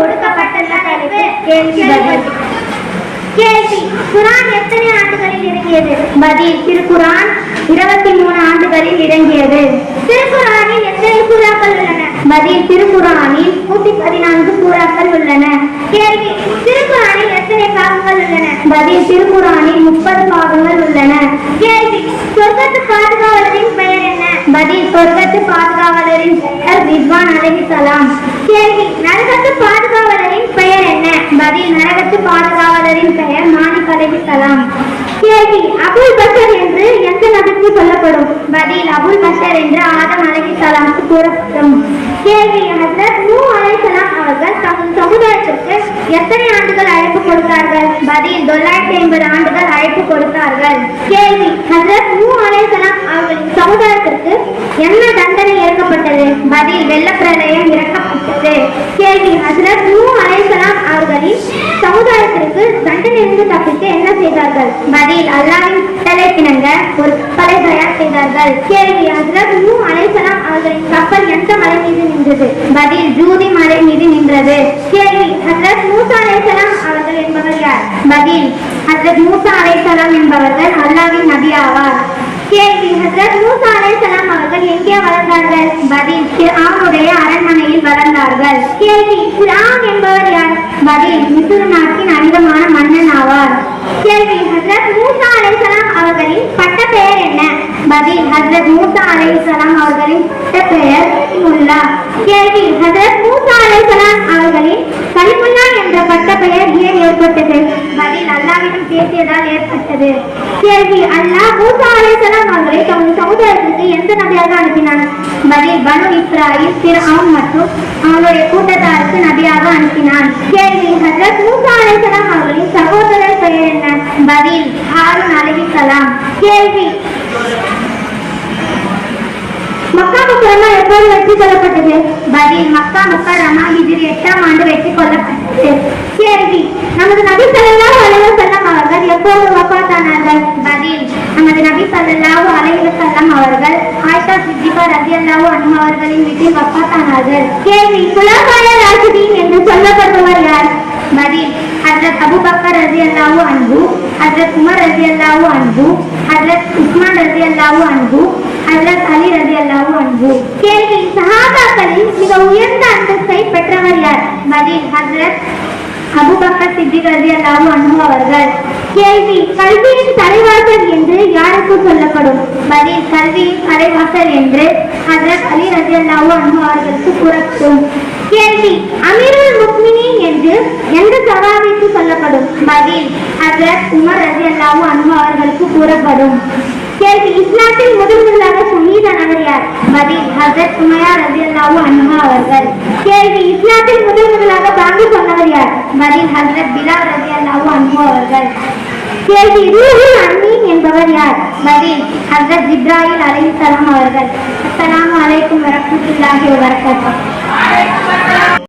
கொடுக்கப்பட்டுள்ள தலைப்பு கேள்வி பதில். கேள்வி. குரான் எத்தனை ஆண்டுகளில் இறங்கியது? பதில். திருக்குரான் இருபத்தி மூணு ஆண்டுகளில் இறங்கியது. திருக்குரானில் எத்தனை கூறாக்கள் உள்ளன? பதில். திருக்குரானில் நூத்தி பதினான்கு கூறாக்கள் உள்ளன. கேள்வி. திருக்குரானில் எத்தனை பாகங்கள் உள்ளன? பதில். திருக்குரானில் முப்பது பாகங்கள் உள்ளன. கேள்வி. சொர்க்கத்து பாதுகாவலரின் பெயர் என்ன? பதில். சொர்க்கத்து பாதுகாவலரின் பெயர் ரித்வான் அலைஹிஸ்ஸலாம் கேள்வி. நரகத்து பாதுகாவலரின் அதில் நரகத்து பாதுகாவலரின் பெயர் மாலிக் அலைஹிஸ்ஸலாம் கேள்வி அபுல் பஷர் என்று எந்த நபருக்கு சொல்லப்படும்? பதில் அபுல் பஷர் என்று ஆதம் அலைஹிஸ்ஸலாமுக்கு கூறப்படும். கேள்வி ஹஜ்ரத் நூ அலைஹிஸ்ஸலாம் அவர்கள் தமது சமுதாயத்திற்கு எத்தனை ஆண்டுகள் அழைப்பு கொடுத்தார்கள்? பதில் தொள்ளாயிரத்தி ஐம்பது ஆண்டுகள் அழைப்பு கொடுத்தார்கள். கேள்வி ஹசரத் நூ அலைஹிஸ்ஸலாம் அவர்களின் சமுதாயத்திற்கு என்ன தண்டனை இறக்கப்பட்டது பதில் வெள்ளப்பிரளயம் இறக்க கேள்வி ஹஜ்ரத் நூ அலைஹிஸ்ஸலாம் அவர்களின் சமுதாயத்திற்கு தண்டனையிலிருந்து தப்பிக்க என்ன செய்தார்கள். பதில் அல்லாவின் கட்டளை கட்டளைக்கிணங்க ஒரு கப்பலை தயார் செய்தார்கள். கேள்வி ஹஜ்ரத் நூ அலைசலாம் அவர்களின் கப்பல் எந்த மலை மீது நின்றது? பதில் ஜூதி மலை மீது நின்றது. கேள்வி ஹஜ்ரத் மூசா அலைசலாம் அவர்கள் என்பவர் யார்? பதில் ஹஜ்ரத் மூசா அலைசலாம் என்பவர்கள் அல்லாவின் நபி ஆவார். கேள்வி ஹசரத் மூசா அலைஹிஸ்ஸலாம் அவர்கள் எங்கே வளர்ந்தார்கள்? பதில் ஃபிர்ஆனுடைய அரண்மனையில் வளர்ந்தார்கள். கேள்வி ஃபிர்ஆன் என்பவர் யார்? பதில் மிஸ்ர் நாட்டின் அதிகமான மன்னன் ஆவார். கேள்வி ஹஜ்ரத் மூசா அலைசலாம் அவர்களின் பட்ட பெயர் என்ன? பதில் ஹசரத் மூசா அலைசலாம் அவர்களின் பட்ட பெயர் முல்லா. கேள்வி ஹசரத் மூசா அலைசலாம் அவர்களின் கலிமுல்லா என்ற பட்ட பெயர் ஏன் ஏற்பட்டது? பதில் அல்லாவிடம் பேசியதால் ஏற்பட்டது. கேள்வி அல்லாஹ் மூசா அலைசலாம் அவர்களை தமது சமுதாயத்திற்கு எந்த நபியாக அனுப்பினான்? பதில் பனு இப்ராஹிம் ஃபிர்அவுன் மற்றும் அவனுடைய கூட்டத்தாருக்கு நபியாக அனுப்பினான். கேள்வி ஹசரத் மூசா அலைசலாம் அவர்களின் சகோதரர் பெயர் என்ன? பதில் ஹாரூன் அலைஹிஸ்ஸலாம் கேள்வி. மக்கா முக்கரமா எப்போது வெற்றி கொள்ளப்பட்டது பதில் மக்கா முக்கரமா இதில் எட்டாம் ஆண்டு வெற்றி கொள்ளப்பட்டது. கேள்வி. நமது நபி ஸல்லல்லாஹு அலைஹி செல்லம் அவர்கள் எப்போது வஃபாத்தானார்கள் பதில் நமது நபி ஸல்லல்லாஹு அலைஹி செல்லம் அவர்கள் ஆயிஷா சித்திகா ரலியல்லாஹு அன்ஹா அவர்களின் வீட்டில் வஃபாத்தானார்கள் கேள்வி குலாபாய ராஷிதீன் என்று சொல்லப்படுபவர் ஹஜ்ரத் அபூபக்கர் ரலியல்லாஹு அன்பு ஹஜரத் உமர் ரலியல்லாஹு அன்பு ஹஜரத் உஸ்மான் ரலியல்லாஹு அன்பு ஹஜரத் அலி ரலியல்லாஹு அன்பு கேள்வி சஹாபாக்களில் மிக உயர்ந்த அந்தஸ்தை பெற்றவர் யார்? பதில் ஹஜ்ரத் அபூபக்கர் சித்திக் ரலியல்லாஹு அன்பு அவர்கள். கேள்வி கல்வியின் தலைவாசல் என்று யாருக்கு சொல்லப்படும்? பதில் கல்வியின் தலைவாசல் என்று ஹஜரத் அலி ரலியல்லாஹு அன்பு அவர்களுக்கு கூறப்படும். கேள்வி. அமீருல் முக்மினீன் என்று எந்த சவாபிக்கு சொல்லப்படும்? பதில் ஹஜ்ரத் உமர் ரலியல்லாஹு அன்பு அவர்களுக்கு கூறப்படும். கேள்வி இஸ்லாத்தில் முதல் முதலாக ஷஹீதானவர் யார்? பதில் ஹஜரத் சுமையா ரலியல்லாஹு அன்ஹா அவர்கள். கேள்வி இஸ்லாத்தில் முதல் முதலாக பாங்கு சொன்னவர் யார்? பதில் ஹஜரத் பிலால் ரலியல்லாஹு அன்ஹு அவர்கள். கேள்வி ரூஹுல் அமீன் என்பவர் யார்? பதில் ஹசரத் இப்ராஹிம் அலை சலாம் அவர்கள். அஸ்லாம் அலைக்கும் வரமத்துல்லாஹி வபரகாத்துஹு.